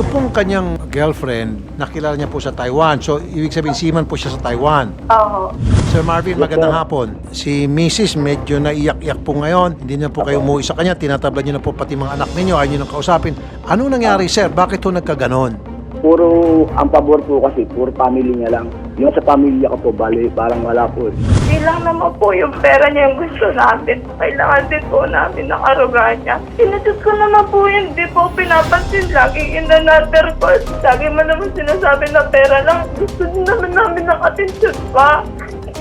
Ito pong kanyang girlfriend, nakilala niya po sa Taiwan. So, ibig sabihin, seaman po siya sa Taiwan. Oo. Sir Marvin, magandang hapon. Si Mrs. medyo naiyak-iyak po ngayon. Hindi na po kayo umuwi sa kanya. Tinatabla niyo na po pati mga anak ninyo. Ayaw niyo nang kausapin. Ano nangyari, sir? Bakit po nagkaganon? Puro ang pabor po kasi, puro family niya lang. Yung sa pamilya ko po, bali, parang wala po. eh. Hindi lang naman po yung pera niya yung gusto natin. Kailangan din po namin ng aruga niya. Sinasot ko naman po yun. Hindi po pinapansin. Lagi in the nutter ko. Lagi mo naman sinasabi na pera lang. Gusto din naman namin ng atensyon pa.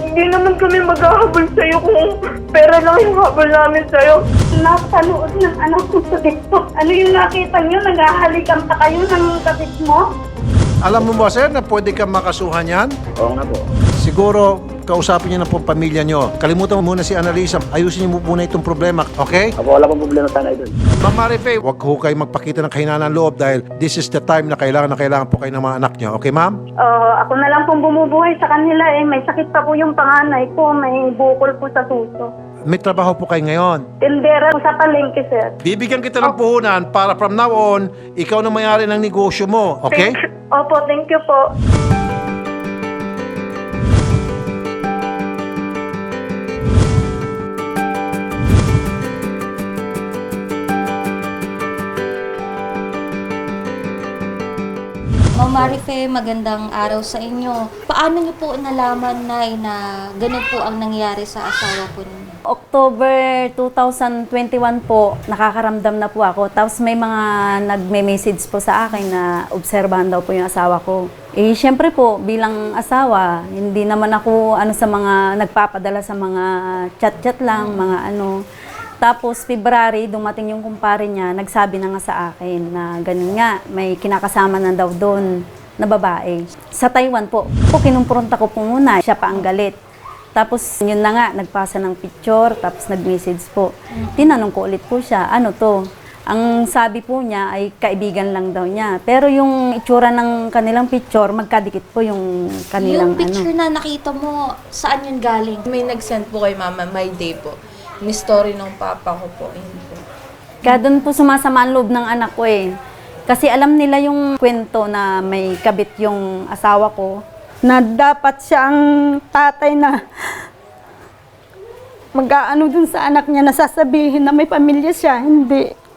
Hindi naman kami maghahabol sa'yo kung pera lang yung habol namin sa'yo. Napanood ng anak ko sa TikTok. Ano yung nakita nyo? Naghahalikan pa kayo ng kapit mo? Alam mo ba, sir, na pwede kang makasuhan yan? Oo nga po. Siguro, kausapin niyo na po ang pamilya niyo. Kalimutan mo muna si Annalisa. Ayusin niyo muna itong problema, okay? Ako wala pong problema sana idol. Ma'am Marife, huwag ho kayo magpakita ng kahinaan ng loob dahil this is the time na kailangan na kailangan po kayo ng mga anak niyo. Okay, ma'am? Oo, ako na lang pong bumubuhay sa kanila eh. May sakit pa po yung panganay ko. May bukol po sa suso. May trabaho po kayo ngayon. Tindera po sa palengke, sir. Bibigyan kita ng puhunan para from now on, ikaw na mayari ng negosyo mo. Okay? Thank- Opo, thank you po. Ma'am Marife, magandang araw sa inyo. Paano niyo po nalaman na, na ganun po ang nangyari sa asawa po ninyo? October 2021 po, nakakaramdam na po ako. Tapos may mga nagme-message po sa akin na obserbahan daw po yung asawa ko. Eh, syempre po, bilang asawa, hindi naman ako ano sa mga nagpapadala sa mga chat-chat lang, mga ano. Tapos, February, dumating yung kumpare niya, nagsabi na nga sa akin na ganun nga, may kinakasama na daw doon na babae. Sa Taiwan po, po kinumpronta ko po muna, siya pa ang galit. Tapos yun na nga, nagpasa ng picture, tapos nag-message po. Tinanong ko ulit po siya, ano to? Ang sabi po niya ay kaibigan lang daw niya. Pero yung itsura ng kanilang picture, magkadikit po yung kanilang yung picture ano. na nakita mo, saan yun galing? May nag-send po kay mama, my day po. Ni story ng papa ko po. Yun po. Po sumasama ang loob ng anak ko eh. Kasi alam nila yung kwento na may kabit yung asawa ko. Na dapat siya ang tatay na mag-aano dun sa anak niya na sasabihin na may pamilya siya. Hindi.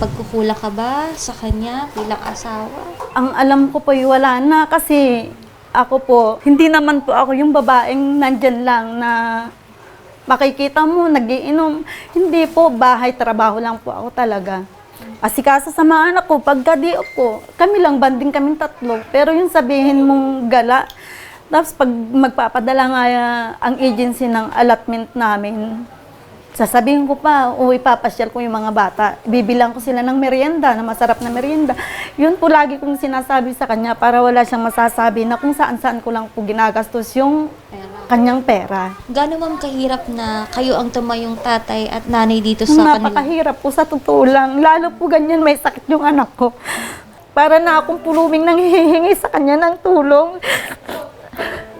May pagkukula ka ba sa kanya bilang asawa? Ang alam ko po wala na kasi ako po, hindi naman po ako yung babaeng nandyan lang na makikita mo, nagiinom. Hindi po, bahay, trabaho lang po ako talaga. Asikaso sa mga anak ko, pagka di ako, kami lang, banding kaming tatlo. Pero yung sabihin mong gala, tapos pag magpapadala nga ah, ang agency ng allotment namin, sasabihin ko pa, uwi papasyal ko yung mga bata. Bibilang ko sila ng merienda, na masarap na merienda. Yun po lagi kong sinasabi sa kanya para wala siyang masasabi na kung saan-saan ko lang po ginagastos yung kanyang pera. Gano'n ma'am kahirap na kayo ang tumayong tatay at nanay dito sa kanila? Napakahirap po sa totoo lang. Lalo po ganyan may sakit yung anak ko. Para na akong puluming nang hihingi sa kanya ng tulong.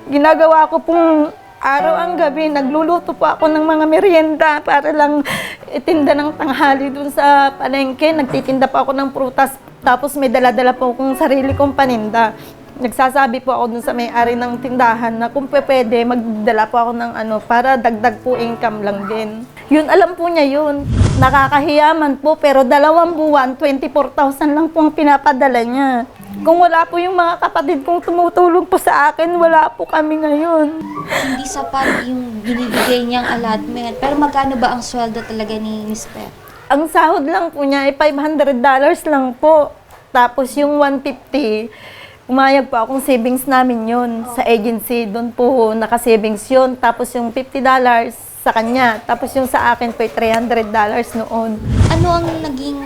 Ginagawa ko pong araw ang gabi, nagluluto po ako ng mga merienda para lang itinda ng tanghali dun sa palengke. Nagtitinda pa ako ng prutas. Tapos may dala-dala po akong sarili kong paninda. Nagsasabi po ako dun sa may-ari ng tindahan na kung pwede, magdala po ako ng ano, para dagdag po income lang din. Yun, alam po niya yun. Nakakahiyaman po, pero dalawang buwan, 24,000 lang po ang pinapadala niya. Kung wala po yung mga kapatid kong tumutulong po sa akin, wala po kami ngayon. Hindi sapat yung binibigay niyang allotment. Pero magkano ba ang sweldo talaga ni Mr. Ang sahod lang po niya ay $500 lang po. Tapos yung 150, umayag po akong savings namin yun sa agency. Doon po naka-savings yun. Tapos yung $50 sa kanya. Tapos yung sa akin po ay $300 noon. Ano ang naging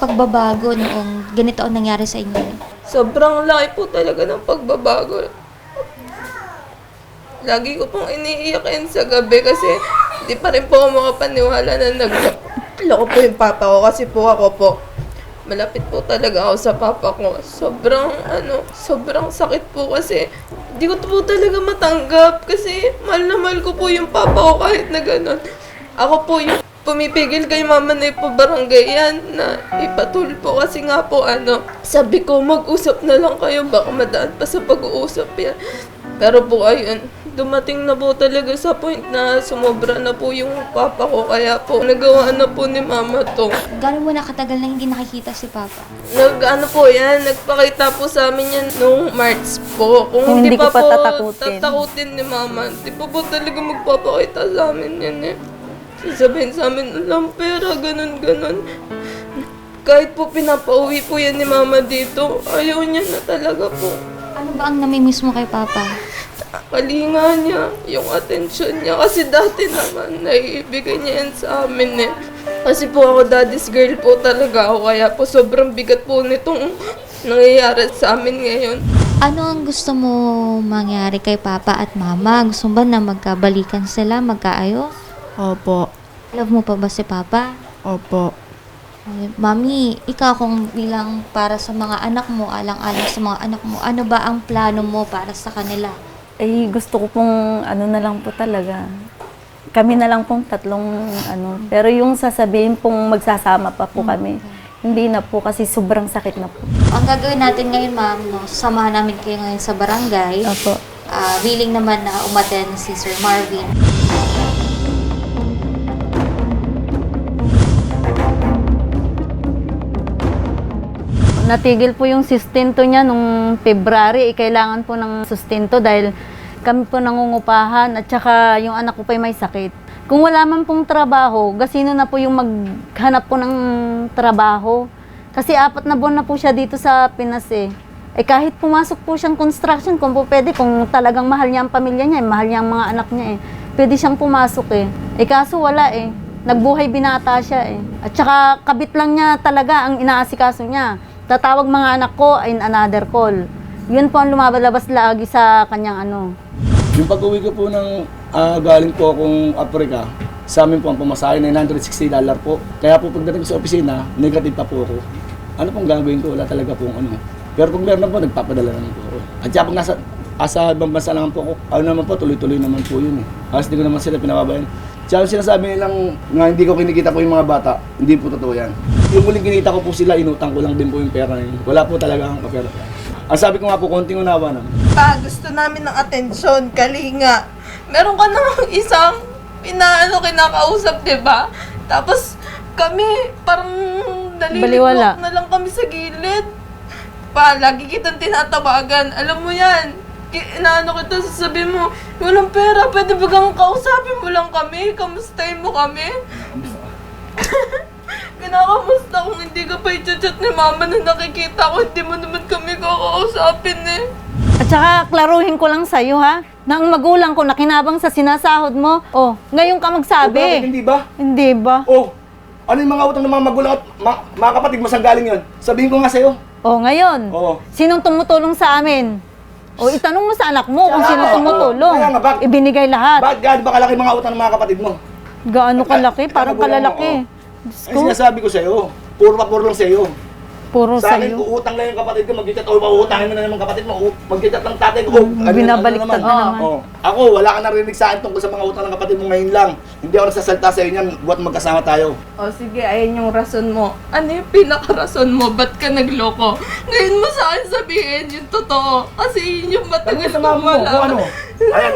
pagbabago noong ganito ang nangyari sa inyo? Sobrang laki po talaga ng pagbabago. Lagi ko pong iniiyakin sa gabi kasi di pa rin po ako makapaniwala na nag Loko po yung papa ko kasi po ako po malapit po talaga ako sa papa ko. Sobrang ano, sobrang sakit po kasi Hindi ko po talaga matanggap kasi mahal na mahal ko po yung papa ko kahit na ganun. Ako po yung pumipigil kay mama na ipabarangay yan na ipatul po kasi nga po ano, sabi ko mag-usap na lang kayo baka madaan pa sa pag-uusap yan. Pero po ayun, dumating na po talaga sa point na sumobra na po yung papa ko kaya po nagawa na po ni mama to. Gano'n mo na katagal na hindi nakikita si Papa? Nag ano po yan, nagpakita po sa amin yan nung March po. Kung, Kung hindi, hindi pa, pa po tatakutin. tatakutin ni mama, hindi pa po talaga magpapakita sa amin yan eh. Sasabihin sa amin, alam pera, ganun, ganun. Kahit po pinapauwi po yan ni mama dito, ayaw niya na talaga po. Ano ba ang namimiss mo kay Papa? Kalinga niya, yung atensyon niya. Kasi dati naman, naiibigay niya yan sa amin eh. Kasi po ako daddy's girl po talaga ako. Kaya po sobrang bigat po nitong nangyayari sa amin ngayon. Ano ang gusto mo mangyari kay Papa at Mama? Gusto mo ba na magkabalikan sila, magkaayos? Opo, Love mo pa ba si Papa? opo. Ay, Mami, ikaw kung bilang para sa mga anak mo, alang-alang sa mga anak mo, ano ba ang plano mo para sa kanila? Eh, gusto ko pong ano na lang po talaga. Kami na lang pong tatlong ano. Pero yung sasabihin pong magsasama pa po kami, hindi na po kasi sobrang sakit na po. Ang gagawin natin ngayon, ma'am, no, samahan namin kayo ngayon sa barangay. Opo. Ah, willing naman na umaten si Sir Marvin. Natigil po yung sustento niya nung February. Eh, kailangan po ng sustento dahil kami po nangungupahan at saka yung anak ko pa may sakit. Kung wala man pong trabaho, gasino na po yung maghanap po ng trabaho. Kasi apat na buwan na po siya dito sa Pinas eh. Eh kahit pumasok po siyang construction, kung po pwede, kung talagang mahal niya ang pamilya niya, eh, mahal niya ang mga anak niya eh, pwede siyang pumasok eh. Eh kaso wala eh. Nagbuhay binata siya eh. At saka kabit lang niya talaga ang inaasikaso niya. Tatawag mga anak ko in another call. Yun po ang lumabalabas lagi sa kanyang ano. Yung pag-uwi ko po ng ah, galing po akong Africa, sa amin po ang pamasahe, 960 dollar po. Kaya po pagdating sa opisina, negative pa po ako. Ano pong gagawin ko? Wala talaga pong ano. Pero pag meron na po, nagpapadala naman po ako. At saka pag nasa asa ibang bansa naman po ako, ano naman po, tuloy-tuloy naman po yun eh. Kasi hindi ko naman sila pinababayan. Tsaka yung sinasabi nilang nga hindi ko kinikita po yung mga bata, hindi po totoo yan. Yung muling kinita ko po sila, inutang ko lang din po yung pera na yun. Wala po talaga akong kapera. Ang sabi ko nga po, konting unawa na. Pa, gusto namin ng atensyon, kalinga. Meron ka namang isang pinaano kinakausap, di ba? Tapos kami, parang Baliwala. nalilipot na lang kami sa gilid. Pa, lagi kitang tinatawagan. Alam mo yan. Inaano kita, sasabihin mo, walang pera, pwede ba kang kausapin mo lang kami? Kamustahin mo kami? Kinakamusta kung hindi ka pa i-chat ni mama na nakikita ko, hindi mo naman kami kakausapin eh. At saka klaruhin ko lang sa'yo ha, na ang magulang ko nakinabang sa sinasahod mo, oh, ngayon ka bakit magsabi. hindi ba? Hindi ba? Oh, ano yung mga utang ng mga magulang at ma- mga kapatid mo saan galing yun? Sabihin ko nga sa'yo. Oh, ngayon. Oo. Sinong tumutulong sa amin? O itanong mo sa anak mo kung sino tumutulong. Kaya nga, bak- Ibinigay lahat. Bakit gaano ba kalaki mga utang ng mga kapatid mo? Gaano kalaki? Parang kalalaki. Diyos Ay ko, sinasabi ko sa'yo, puro pa puro lang sa'yo. Puro Sa akin, sa'yo. uutang lang yung kapatid ko, mag-chat, o uutangin mo na naman kapatid mo, mag-chat lang tatay ko. Mm, ano- binabaliktad ano na naman. Oo. Ako, wala ka narinig sa akin tungkol sa mga utang ng kapatid mo ngayon lang. Hindi ako nagsasalta sa inyo, buat magkasama tayo. O sige, ayun yung rason mo. Ano yung pinaka-rason mo? Ba't ka nagloko? Ngayon mo sa akin sabihin yung totoo. Kasi yun yung matagal sa mama mo, wala. kung ano. Ayan.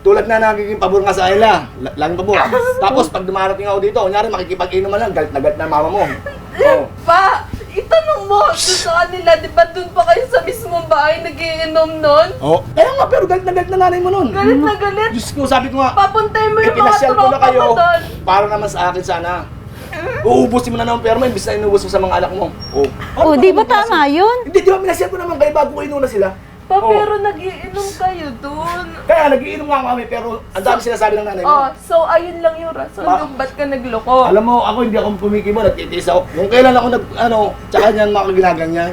Tulad na nagiging pabor nga sa kanila. La- Laging pabor. Tapos pag dumarating ako dito, kunyari makikipag-inuman lang, galit na galit na mama mo. Oh. Pa, itanong mo sa kanila, di ba doon pa kayo sa mismong bahay nagiinom nun? Oh. Kaya nga, pero galit na galit na nanay mo nun. Galit na galit. Diyos ko, sabi ko nga, Papuntay mo yung mga pinasyal ko na tropa kayo mo doon. para naman sa akin sana. Uubusin mo na naman pero mo, imbis na inubos mo sa mga anak mo. Oh, Oh, di ba tama yun? Hindi, di ba pinasyal ko naman kayo bago ko inuna sila? Pa, Oh. pero nagiinom kayo doon. Kaya nagiinom nga kami pero ang dami sinasabi ng nanay mo. Oh, so ayun lang yung rason Pa- kung ba't ka nagloko. Alam mo, ako hindi ako pumikimo, nagtitiis ako. Kung kailan ako nag, ano, tsaka niyan mga ginaganyan.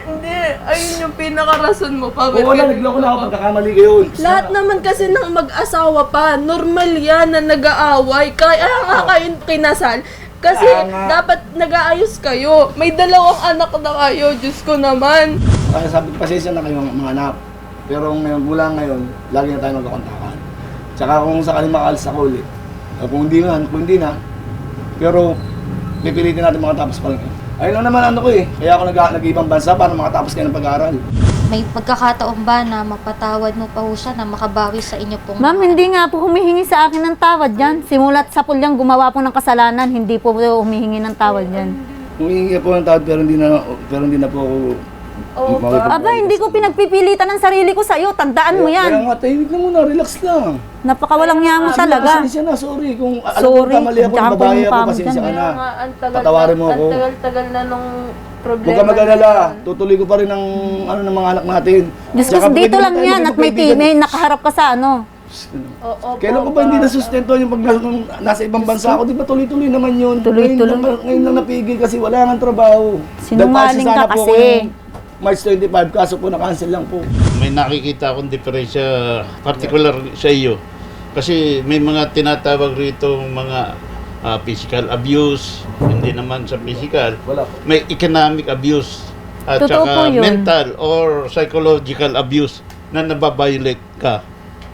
Hindi, ayun yung pinaka-rason mo pa. ba't Oo ka na, nagloko na ako, pagkakamali ko yun. Lahat naman kasi ng mag-asawa pa, normal yan na nag-aaway. Kaya nga kayo kinasal. Kasi Kaya nga. dapat nag-aayos kayo. May dalawang anak na kayo, Diyos ko naman. Kaya sabi ko, pasensya na kayo mga anak. Pero ngayon, mula ngayon, lagi na tayo magkakontakan. Tsaka kung sakaling makaalis ako ulit, o kung hindi na, kung hindi na, pero pipilitin natin makatapos pa rin. Ayun lang naman ano ko eh, kaya ako nag nag-ibang bansa para makatapos kayo ng pag-aaral. May pagkakataon ba na mapatawad mo pa ho siya na makabawi sa inyo pong... Ma'am, hindi nga po humihingi sa akin ng tawad yan. Simulat sa pulyang gumawa po ng kasalanan, hindi po humihingi ng tawad yan. Humingi po ng tawad pero hindi na, pero hindi na po ako Oo, Aba, hindi ko pinagpipilitan ng sarili ko sa'yo. Tandaan mo Kaya yan. nga, tahimik na muna, relax lang. Napakawalang niya mo Sige, talaga. pasensya na, sorry. Kung alam Sorry, ko kamali ako, tsaka babae ako, pasensya ka na. Nga, ang tagal, Patawarin mo ako. Ang tagal-tagal na nung problema. Huwag ka mag-alala, tutuloy ko pa rin ang ano ng mga anak natin. Diyos ko, Tsaka dito na lang tayo yan at may magkaibigan. may nakaharap ka sa ano. Oo, Kailan ko ba hindi nasustento yung pag nasa ibang bansa ako? Di ba tuloy-tuloy naman yun? Tuloy-tuloy. Ngayon, lang- ngayon lang napigil kasi wala nga trabaho. Sinungaling Dahil ka sana po kasi. ako yung March 25, kaso po na-cancel lang po. may nakikita akong diferensya particular sa iyo. Kasi may mga tinatawag rito mga ah, physical abuse, hindi naman sa physical. Wala po. May economic abuse at Totoo po saka yun. mental or psychological abuse na nababiolate ka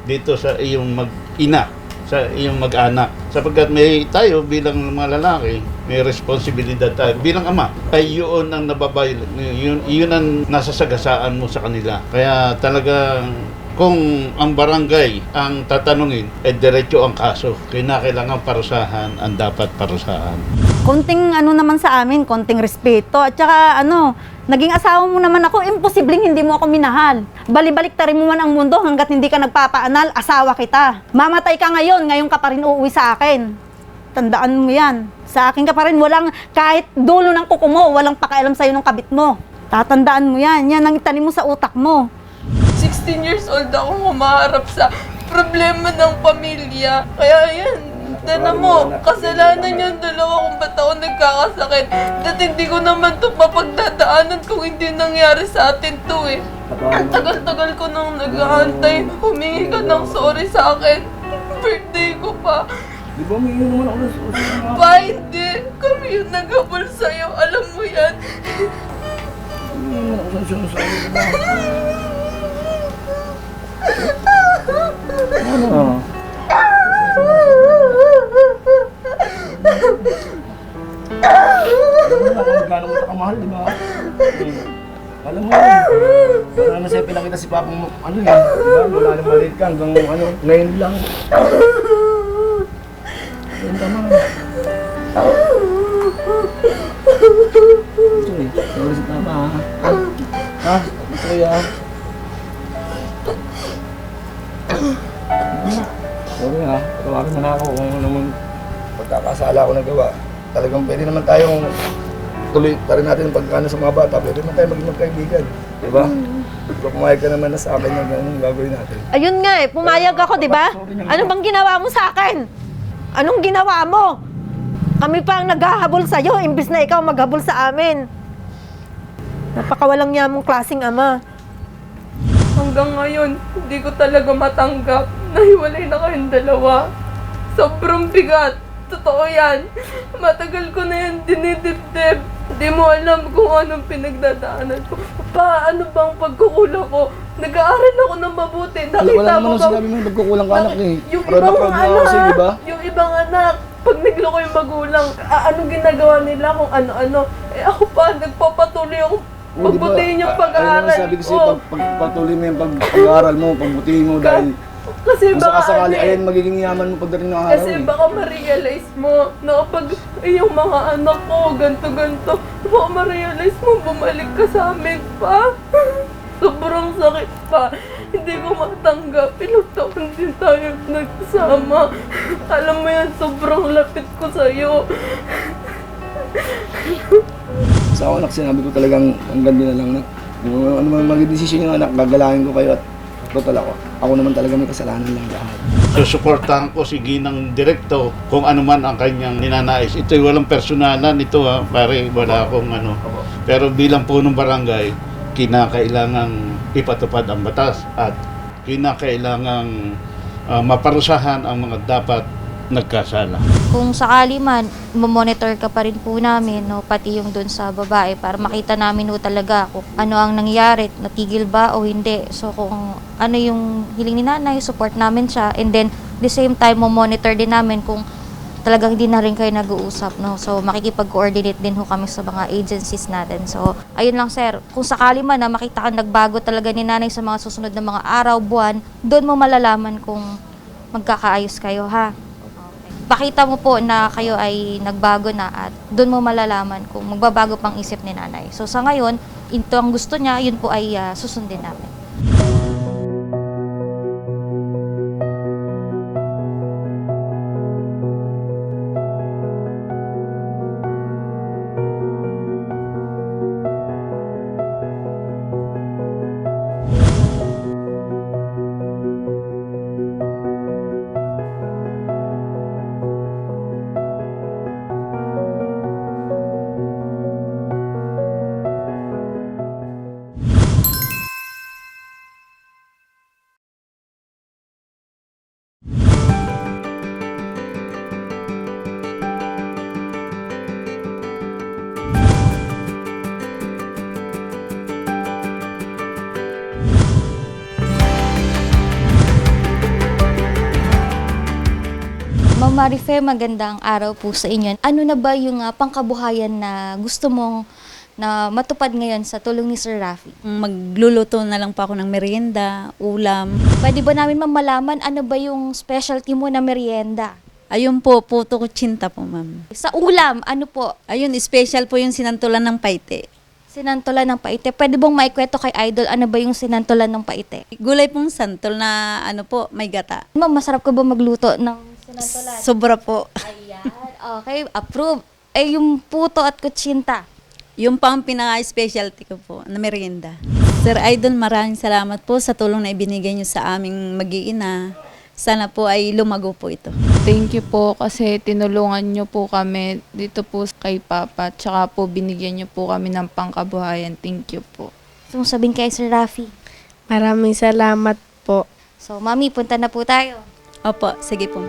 dito sa iyong mag-ina, sa iyong mag-anak. Sapagkat may tayo bilang mga lalaki, may responsibilidad tayo bilang ama. Ay yun ang nababiolate, yun, yun ang nasasagasaan mo sa kanila. Kaya talagang kung ang barangay ang tatanungin, eh diretso ang kaso. Kinakailangan parusahan ang dapat parusahan. Konting ano naman sa amin, konting respeto. At saka ano, naging asawa mo naman ako, imposibleng hindi mo ako minahal. Balibalik ta rin mo man ang mundo hanggat hindi ka nagpapaanal, asawa kita. Mamatay ka ngayon, ngayon ka pa rin uuwi sa akin. Tandaan mo yan. Sa akin ka pa rin, walang kahit dulo ng kuko mo, walang pakialam sa'yo ng kabit mo. Tatandaan mo yan. Yan ang itanim mo sa utak mo. 16 years old ako humaharap sa problema ng pamilya. Kaya yan, Tana mo, kasalanan yung dalawa kung ba't ako nagkakasakit. Dahil hindi ko naman ito mapagdadaanan kung hindi nangyari sa atin to eh. Ang tagal-tagal ko nang nag-aantay, humingi ka ng sorry sa akin. Birthday ko pa. Di ba may yun naman ako ng susunod na Pa, hindi. Kami yung naghabol sa'yo. Alam mo yan. Hindi naman ako ng susunod na Ano? Alam mo na kung gaano mo ito kamahal, di ba? Alam mo. Para naman sa'yo pinakita si Papa mo, ano yun, di ba? Mula nang maliit ka hanggang ano, ngayon lang. Ah. Sorry ha, tawarin mo na ako kung ano naman pagkakasala ko nagawa. Talagang pwede naman tayong tuloy pa rin natin ang pagkano sa mga bata. Pwede naman tayo maging magkaibigan. Di ba? Kung pumayag ka naman na sa akin na ganun gagawin natin. Ayun nga eh, pumayag ako, di ba? Ano bang ginawa mo sa akin? Anong ginawa mo? Kami pa ang naghahabol sa'yo, imbis na ikaw maghabol sa amin. Napakawalang niya mong klaseng ama. Hanggang ngayon, hindi ko talaga matanggap na hiwalay na kayong dalawa. Sobrang bigat. Totoo yan. Matagal ko na yan dinidibdib. Hindi mo alam kung anong pinagdadaanan ko. Pa, ano bang pagkukulang ko? Nag-aaral ako ng mabuti. Nakita wala naman mo ang ba? sinabi mo nagkukulang ka anak eh. Yung na ibang anak, ako kasi, di ba? yung ibang anak, pag nagloko yung magulang, a- anong ginagawa nila kung ano-ano. Eh ako pa, nagpapatuloy ako Oo, di ba? pagbutihin yung pag-aaral ang sabi ko sa'yo, ko. pag, pag, patuloy mo yung pag, pag-aaral mo, pagbutihin mo dahil Kasi kung baka sakasakali, ano eh, ayun magiging yaman mo pagdating ng araw Kasi eh. baka ma-realize mo na kapag yung mga anak ko, ganto-ganto, baka ma-realize mo, bumalik ka sa amin pa. Sobrang sakit pa. Hindi ko matanggap. Ilang taon din tayo nagsama. Alam mo yan, sobrang lapit ko sa'yo. Sa ako anak, sinabi ko talagang hanggang doon na lang na kung ano man maging desisyon yung anak, gagalangin ko kayo at total ako. Ako naman talaga may kasalanan lang lahat. Susuportahan ko si Ginang Direkto kung ano man ang kanyang ninanais. Ito'y walang personalan ito ha, pare wala akong ano. Pero bilang punong barangay, kinakailangang ipatupad ang batas at kinakailangang ah, maparusahan ang mga dapat nagkasala. Kung sakali man, monitor ka pa rin po namin, no, pati yung doon sa babae, para makita namin no talaga kung ano ang nangyari, natigil ba o hindi. So kung ano yung hiling ni nanay, support namin siya. And then, the same time, monitor din namin kung talagang hindi na rin kayo nag-uusap, no? So, makikipag-coordinate din ho kami sa mga agencies natin. So, ayun lang, sir. Kung sakali man na makita ka nagbago talaga ni nanay sa mga susunod na mga araw, buwan, doon mo malalaman kung magkakaayos kayo, ha? Pakita mo po na kayo ay nagbago na at doon mo malalaman kung magbabago pang isip ni nanay. So, sa ngayon, ito ang gusto niya, yun po ay ah, susundin namin. Ma'am Marife, magandang araw po sa inyo. Ano na ba yung ah, pangkabuhayan na gusto mong na matupad ngayon sa tulong ni Sir Rafi? Magluluto na lang po ako ng merienda, ulam. Pwede ba namin ma'am malaman ano ba yung specialty mo na merienda? Ayun po, puto kutsinta po, ma'am. Sa ulam, ano po? Ayun, special po yung sinantulan ng paite. Sinantolan ng paite. Pwede bang maikwento kay Idol ano ba yung sinantolan ng paite? Gulay pong santol na ano po, may gata. Ma'am, masarap ka ba magluto ng sinantolan? Sobra po. Ayan. Okay, approve. Eh, yung puto at kutsinta. Yung pang pinaka-specialty ko po, na merienda. Sir Idol, maraming salamat po sa tulong na ibinigay niyo sa aming mag-iina. Sana po ay lumago po ito. Thank you po kasi tinulungan niyo po kami dito po kay Papa. Tsaka po binigyan niyo po kami ng pangkabuhayan. Thank you po. So, sabihin kay Sir Rafi. Maraming salamat po. So, mami, punta na po tayo. Opo, sige po.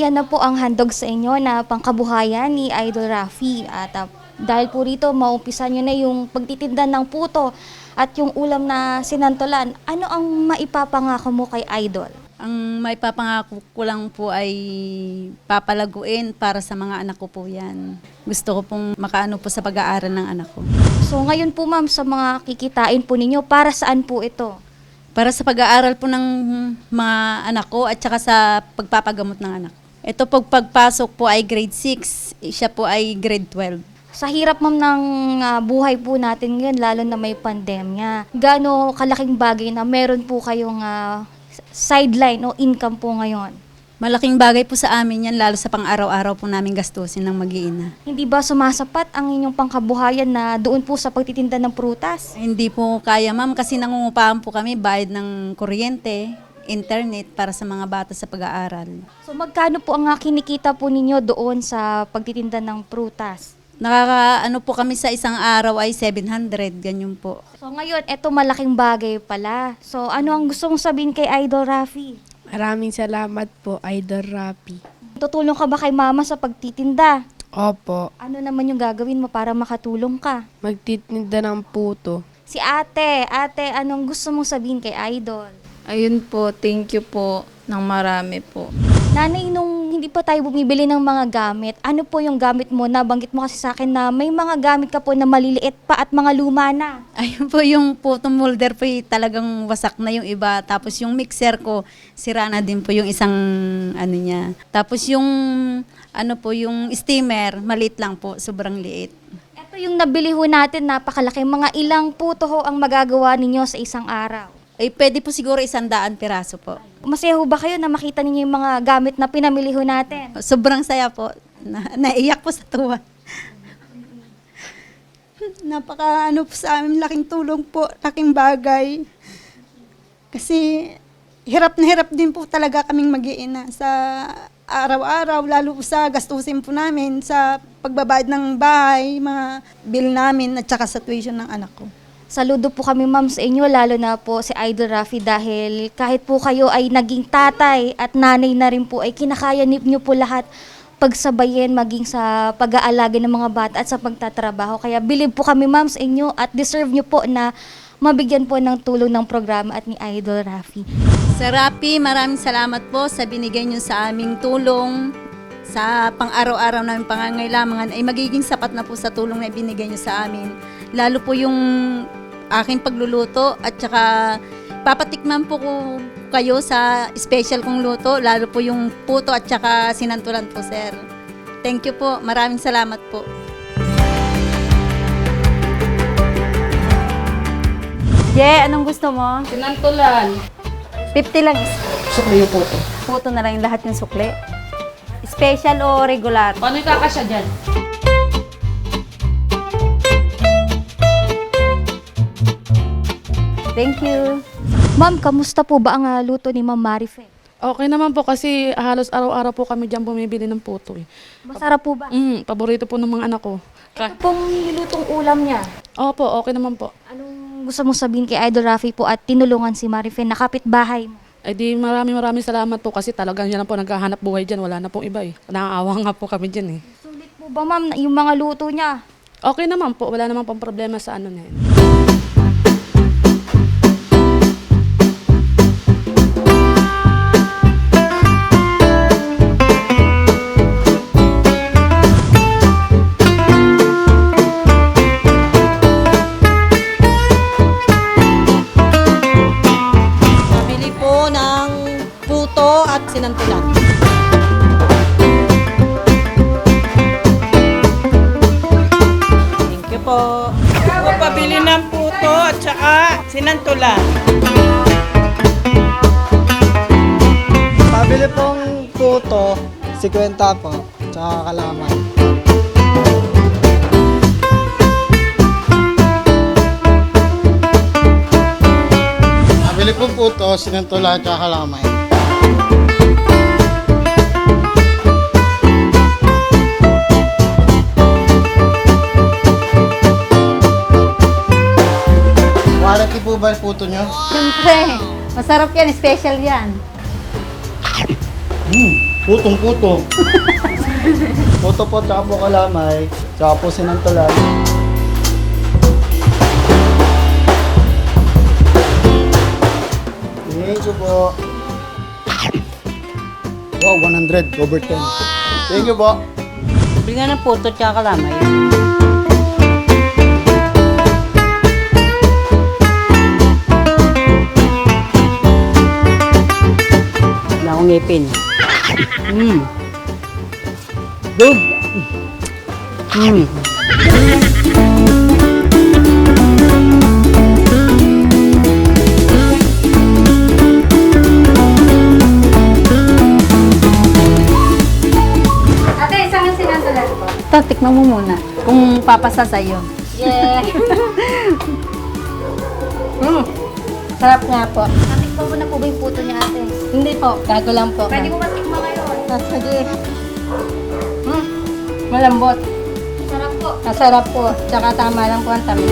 Yan na po ang handog sa inyo na pangkabuhayan ni Idol Rafi. At ah, dahil po rito, maumpisa nyo na yung pagtitinda ng puto at yung ulam na sinantolan. Ano ang maipapangako mo kay Idol? Ang may papangako ko lang po ay papalaguin para sa mga anak ko po yan. Gusto ko pong makaano po sa pag-aaral ng anak ko. So ngayon po ma'am, sa mga kikitain po ninyo, para saan po ito? Para sa pag-aaral po ng mga anak ko at saka sa pagpapagamot ng anak. Ito pag pagpasok po ay grade 6, siya po ay grade 12. Sa hirap ma'am ng ah, buhay po natin ngayon, lalo na may pandemya, gaano kalaking bagay na meron po kayong ah, sideline o income po ngayon? Malaking bagay po sa amin yan, lalo sa pang-araw-araw po namin gastusin ng mag-iina. Hindi ba sumasapat ang inyong pangkabuhayan na doon po sa pagtitinda ng prutas? Hindi po kaya ma'am kasi nangungupahan po kami bayad ng kuryente, internet para sa mga bata sa pag-aaral. So magkano po ang ah, kinikita po ninyo doon sa pagtitinda ng prutas? Nakaka ano po kami sa isang araw ay 700, ganyan po. So ngayon, eto malaking bagay pala. So ano ang gusto mong sabihin kay Idol Rafi? Maraming salamat po, Idol Rapi. Tutulong ka ba kay mama sa pagtitinda? Opo, Ano naman yung gagawin mo para makatulong ka? magtitinda ng puto. Si ate, ate, anong gusto mong sabihin kay Idol? Ayun po, thank you po ng marami po. Nanay, nung hindi pa tayo bumibili ng mga gamit, ano po yung gamit mo? Nabanggit mo kasi sa akin na may mga gamit ka po na maliliit pa at mga luma na. Ayun po yung photo molder po eh, talagang wasak na yung iba. Tapos yung mixer ko, sira na din po yung isang ano niya. Tapos yung ano po, yung steamer, maliit lang po, sobrang liit. Ito yung nabili ho natin, napakalaki. Mga ilang puto ho ang magagawa ninyo sa isang araw. Eh, pwede po siguro isang daan piraso po. Masaya ho ba kayo na makita ninyo yung mga gamit na pinamili ho natin? Sobrang saya po. Na, naiyak po sa tuwa. Napaka ano po sa amin, laking tulong po, laking bagay. Kasi hirap na hirap din po talaga kaming mag-iina sa araw-araw, lalo po sa gastusin po namin sa pagbabayad ng bahay, mga bill namin at saka sa tuition ng anak ko. Saludo po kami ma'am sa inyo, lalo na po si Idol Rafi dahil kahit po kayo ay naging tatay at nanay na rin po ay kinakaya niyo po lahat pagsabayin maging sa pag-aalaga ng mga bata at sa pagtatrabaho. Kaya believe po kami ma'am sa inyo at deserve niyo po na mabigyan po ng tulong ng programa at ni Idol Rafi. Sir Rapi, maraming salamat po sa binigay niyo sa aming tulong sa pang-araw-araw namin pangangailangan ay magiging sapat na po sa tulong na ibinigay niyo sa amin. Lalo po yung aking pagluluto at saka papatikman po ko kayo sa special kong luto, lalo po yung puto at saka sinantulan po, sir. Thank you po. Maraming salamat po. Je, anong gusto mo? Sinantulan. 50 lang. Sukli yung puto. Puto na lang yung lahat yung sukli. Special o regular? Paano yung kakasya dyan? Thank you. Ma'am, kamusta po ba ang ah, luto ni Ma'am Marife? Okay naman po kasi halos araw-araw po kami dyan bumibili ng puto eh. Masarap po ba? Mm, paborito po ng mga anak ko. Ka- Ito pong nilutong ulam niya. Opo, okay naman po. Anong gusto mong sabihin kay Idol Rafi po at tinulungan si Marife na kapitbahay mo? Ay di maraming maraming salamat po kasi talagang yan na po naghahanap buhay dyan. Wala na pong iba eh. Nakaawa nga po kami dyan eh. Sulit po ba ma'am na yung mga luto niya? Okay naman po. Wala naman pong problema sa ano na yun. 50 po, tsaka kalaman. Pabili pong puto, sinantulan, tsaka kalaman. Quality po ba yung puto nyo? Siyempre, masarap yan, special yan. Mm. Putong-puto. Puto po, tsaka po kalamay, tsaka po sinantolan. Thank you po. Wow, 100 over 10. Thank you po. Bigyan ng puto tsaka kalamay. Wala akong ngipin. Mm. Good. Mm. Ate, isang sinandalan po. Ito, tikman mo muna. Kung papasa sa'yo. Yeah. mm. Sarap nga po. Natikpan mo na po ba yung puto niya ate? Hindi po, gago lang po. Pwede mo matikman ngayon. Ah, sige. Mm. Malambot. Sarap po. Masarap po. Tsaka tama lang po ang tamis.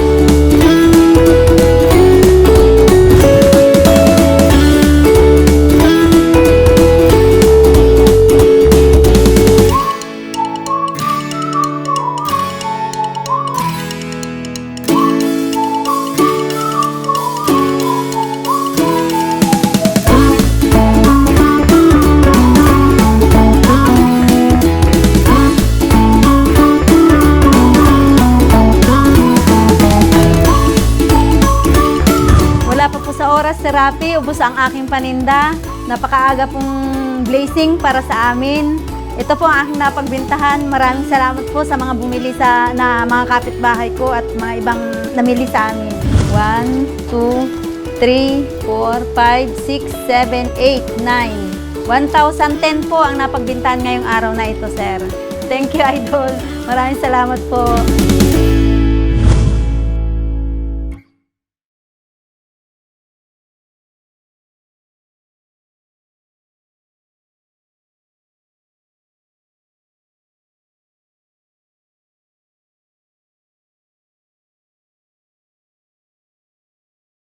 Rafi. Ubus ang aking paninda. Napakaaga pong blazing para sa amin. Ito po ang aking napagbintahan. Maraming salamat po sa mga bumili sa na mga kapitbahay ko at mga ibang namili sa amin. 1, 2, 3, 4, 5, 6, 7, 8, 9. 1,010 po ang napagbintahan ngayong araw na ito, sir. Thank you, Idol. Maraming salamat po.